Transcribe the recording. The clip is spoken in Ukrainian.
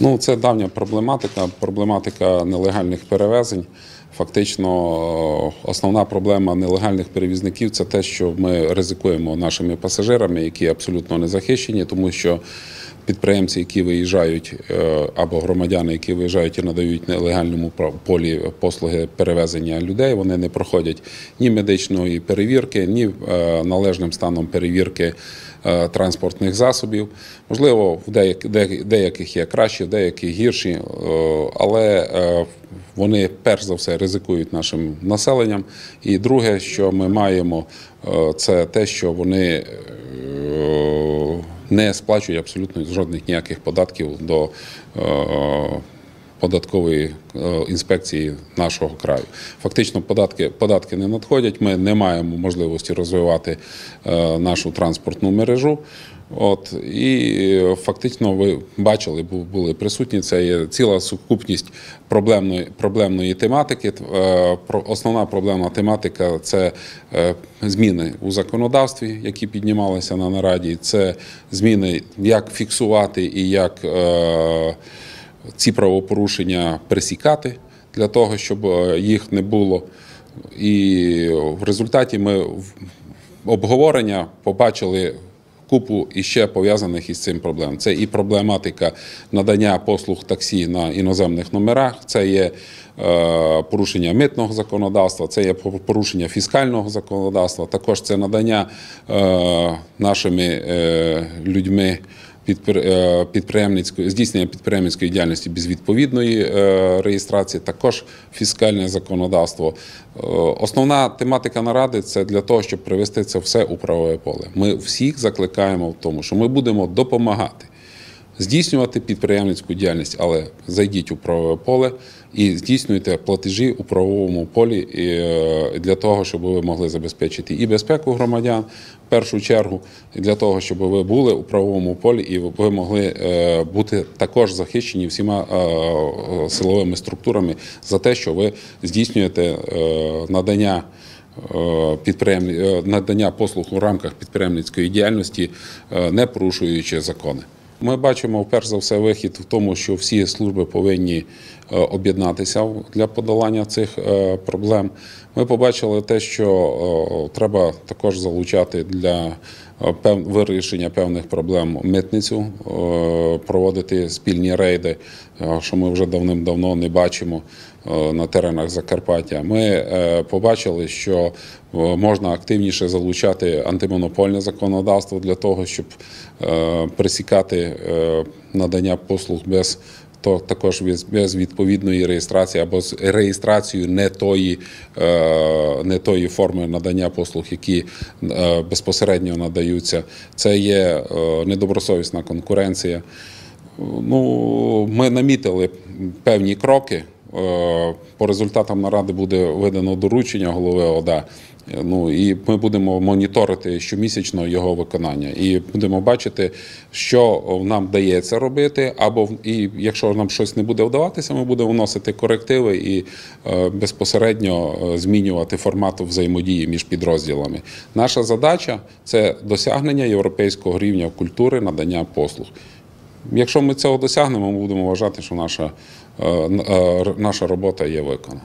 Ну, це давня проблематика, проблематика нелегальних перевезень. Фактично, е, основна проблема нелегальних перевізників це те, що ми ризикуємо нашими пасажирами, які абсолютно не захищені, тому що підприємці, які виїжджають, е, або громадяни, які виїжджають і надають нелегальному полі послуги перевезення людей, вони не проходять ні медичної перевірки, ні е, належним станом перевірки е, транспортних засобів. Можливо, в деяких, є кращі, в деяких гірші, але вони перш за все ризикують нашим населенням. І друге, що ми маємо, це те, що вони не сплачують абсолютно жодних ніяких податків до е, податкової е, інспекції нашого краю. Фактично, податки, податки не надходять. Ми не маємо можливості розвивати е, нашу транспортну мережу. От і е, фактично ви бачили, бу- були присутні. Це є ціла сукупність проблемної проблемної тематики. Основна проблемна тематика це зміни у законодавстві, які піднімалися на нараді. Це зміни, як фіксувати і як ці правопорушення пресікати для того, щоб е, їх не було. І в результаті ми в обговорення побачили купу іще пов'язаних із цим проблем. Це і проблематика надання послуг таксі на іноземних номерах, це є е, порушення митного законодавства, це є порушення фіскального законодавства. Також це надання е, нашими людьми підприємницької здійснення підприємницької діяльності без відповідної е, реєстрації, також фіскальне законодавство. Е, Основна тематика наради це для того, щоб привести це все у правове поле. Ми всіх закликаємо в тому, що ми будемо допомагати. Здійснювати підприємницьку діяльність, але зайдіть у правове поле і здійснюйте платежі у правовому полі е, для того, щоб ви могли забезпечити і безпеку громадян в першу чергу, і для того, щоб ви були у правовому полі і ви могли е, бути також захищені всіма е, силовими структурами за те, що ви здійснюєте надання. підприєм... надання послуг у рамках підприємницької діяльності, не порушуючи закони. Ми бачимо перш за все вихід в тому, що всі служби повинні об'єднатися для подолання цих е, проблем. Ми побачили те, що е, треба також залучати для е, вирішення певних проблем митницю, е, проводити спільні рейди, е, що ми вже давним-давно не бачимо е, на теренах Закарпаття. Ми е, побачили, що е, можна активніше залучати антимонопольне законодавство для того, щоб е, пресікати е, надання послуг без то також без, відповідної реєстрації або з реєстрацією не тої, е, не тої форми надання послуг, які е, безпосередньо надаються. Це є е, недобросовісна конкуренція. Ну, ми намітили певні кроки. Е, По результатам наради буде видано доручення голови ОДА. Е, Ну і ми будемо моніторити щомісячно його виконання, і будемо бачити, що нам вдається робити, або і якщо нам щось не буде вдаватися, ми будемо вносити корективи і е, безпосередньо е, змінювати формат взаємодії між підрозділами. Наша задача це досягнення європейського рівня культури надання послуг. Якщо ми цього досягнемо, ми будемо вважати, що наша, е, е, наша робота є виконана.